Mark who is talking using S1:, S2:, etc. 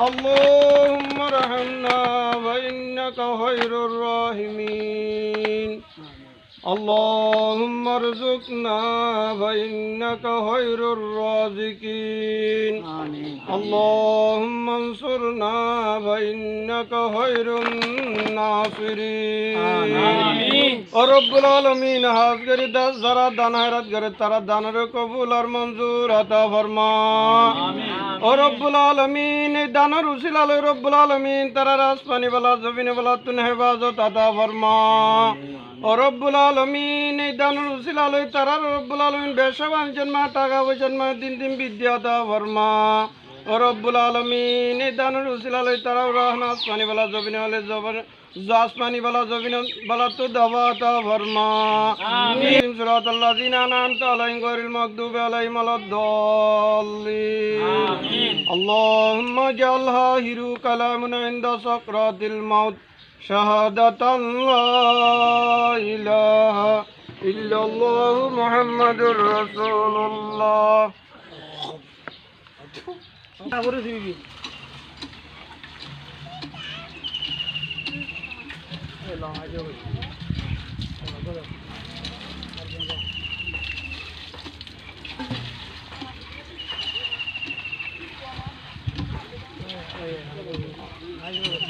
S1: اللهم ارحمنا فإنك خير الراحمين. اللهم ارزقنا فإنك خير الرازقين. اللهم انصرنا فإنك خير الناصرين رب العالمين হাজগরি দাস যারা দান হায়রাত করে তারা দানের কবুল আর মঞ্জুর আতা ফরমা ও রব্বুল আলমিন এই দানের উসিল আলো রব্বুল আলমিন তারা রাজপানি বলা জমিনে বলা তুন হেফাজত আতা ফরমা ও রব্বুল আলমিন এই দানের উসিল আলো তারা রব্বুল আলমিন ব্যবসা বাণিজ্য মা টাকা পয়সা মা দিন দিন বিদ্যা আতা ফরমা ও রব্বুল আলমিন দান রুসিলালই রহন আসমানি জবিন হলে জবর আসমানি বালা জবিন বালা তো দাবাত ভরমা। আমিন। সুরাত আল্লাহ জিনা নাম তালাইন গরিল মকদুব আলাই তারপরে দিবি Thank you.